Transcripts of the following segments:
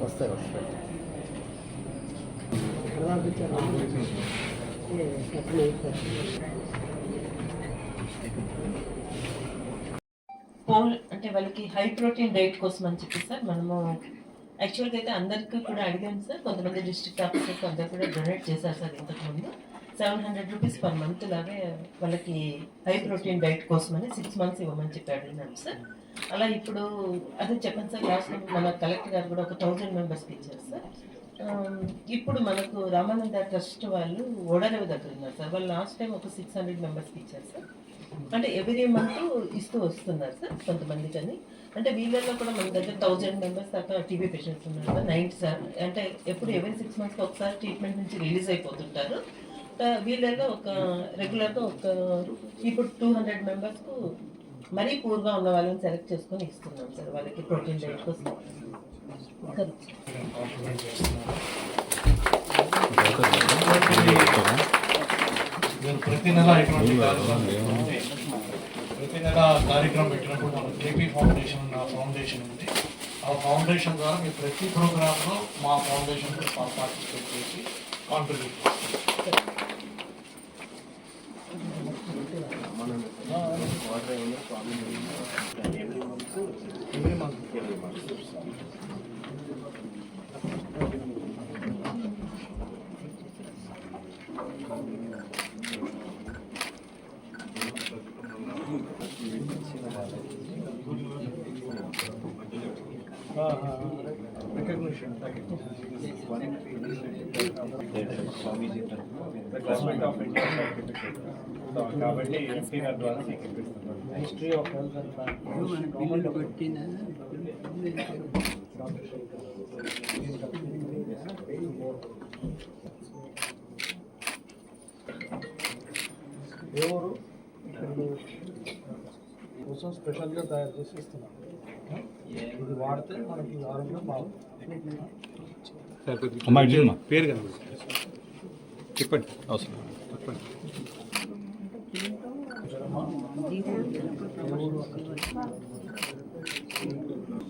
వస్తాయి వస్తాయి పోల్ అంటే వాళ్ళకి హై ప్రోటీన్ డైట్ కోసం అని చెప్పి సార్ మనము యాక్చువల్గా అయితే అందరికీ కూడా అడిగాను సార్. కొంతమంది డిస్ట్రిక్ట్ ఆఫీసర్స్ అందరు కూడా డొనేట్ చేశారు సార్ ఇంతకుముందు seven hundred rupees per month లాగే వాళ్ళకి హై ప్రోటీన్ డైట్ కోసం అని సిక్స్ మంత్స్ ఇవ్వమని చెప్పి అడిగినాను సార్ అలా ఇప్పుడు అదే చెప్పండి సార్ లాస్ట్ మన కలెక్టర్ గారు కూడా ఒక థౌజండ్ మెంబర్స్కి ఇచ్చారు సార్ ఇప్పుడు మనకు రామానంద ట్రస్ట్ వాళ్ళు ఓడరేవు దగ్గర ఉన్నారు సార్ వాళ్ళు లాస్ట్ టైం ఒక సిక్స్ హండ్రెడ్ మెంబర్స్కి ఇచ్చారు సార్ అంటే ఎవ్రీ మంత్ ఇస్తూ వస్తున్నారు సార్ కొంతమంది కానీ. అంటే వీళ్ళల్లో కూడా మన దగ్గర థౌజండ్ మెంబర్స్ దాకా టీబీ పేషెంట్స్ ఉన్నారు సార్ నైన్టీ సార్ అంటే ఎప్పుడు ఎవరీ సిక్స్ మంత్స్కి ఒకసారి ట్రీట్మెంట్ నుంచి రిలీజ్ అయిపోతుంటారు. వీళ్ళల్లో ఒక రెగ్యులర్గా ఒక ఇప్పుడు టూ హండ్రెడ్ మెంబర్స్కు మరీ పూర్గా ఉన్న వాళ్ళని సెలెక్ట్ చేసుకొని ఇస్తున్నాం సార్. వాళ్ళకి ప్రోటీన్ డైట్ కోసం. ప్రతి నెల ఇటువంటి కార్యక్రమం ప్రతి నెల కార్యక్రమం పెట్టినప్పుడు మన కేపీ ఫౌండేషన్ ఫౌండేషన్ ఉంది. ఆ ఫౌండేషన్ ద్వారా మీరు ప్రతి ప్రోగ్రాంలో small foundation for participation contribution. Every month, every చేస్తారు recognition government of India certificate so కాబట్టి ఎంపీ గారి ద్వారా హిస్టరీ ఆఫ్ హెల్త్ అండ్ ఎవరు ఇక్కడ కోసం స్పెషల్గా తయారు చేసి ఇస్తున్నాం ఇది వాడితే మనకి ఆరోగ్యం ఇడ్లీమ్మా పేరు కనుక చెప్పండి. అవసరం.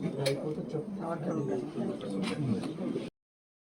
ఇది అయిపోతే చెప్పు